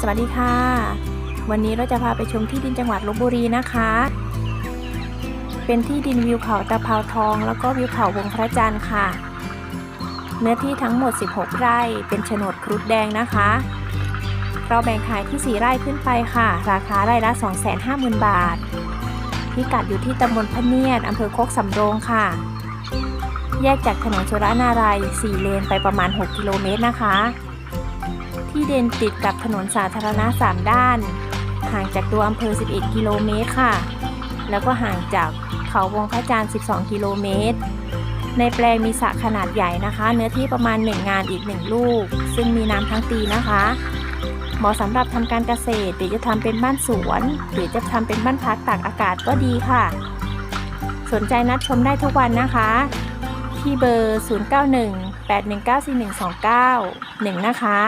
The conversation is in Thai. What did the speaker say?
สวัสดีค่ะ วันนี้เราจะพาไปชมที่ดินจังหวัดลบบุรีนะคะ เป็นที่ดินวิวเขาตะเภาทอง แล้วก็วิวเขาวงพระจันทร์ค่ะ เนื้อที่ทั้งหมด 16 ไร่ เป็นโฉนดครุฑแดงนะคะ เราแบ่งขายที่ 4 ไร่ขึ้นไปค่ะ ราคาไร่ละ 250,000 บาท พิกัดอยู่ที่ตำบลพะเนียดอำเภอโคกสำโรงค่ะ แยกจากถนนสุรนาราย 4 เลนไปประมาณ 6 กิโลเมตรนะคะ ที่เด่นติดกับถนนสาธารณะ 3 ด้าน ห่างจากตัวอำเภอ 11 กิโลเมตรค่ะ แล้วก็ห่างจากเขาวงพระจันทร์ 12 กิโลเมตร ในแปลงมีสระขนาดใหญ่นะคะ เนื้อที่ประมาณ 1 งานอีก 1 ลูก ซึ่งมีน้ำทั้งปีนะคะ เหมาะสำหรับทำการเกษตรหรือจะทำเป็นบ้านสวน หรือจะทำเป็นบ้านพักตากอากาศก็ดีค่ะ สนใจนัดชมได้ทุกวันนะคะที่เบอร์ 0918194129 1 นะคะ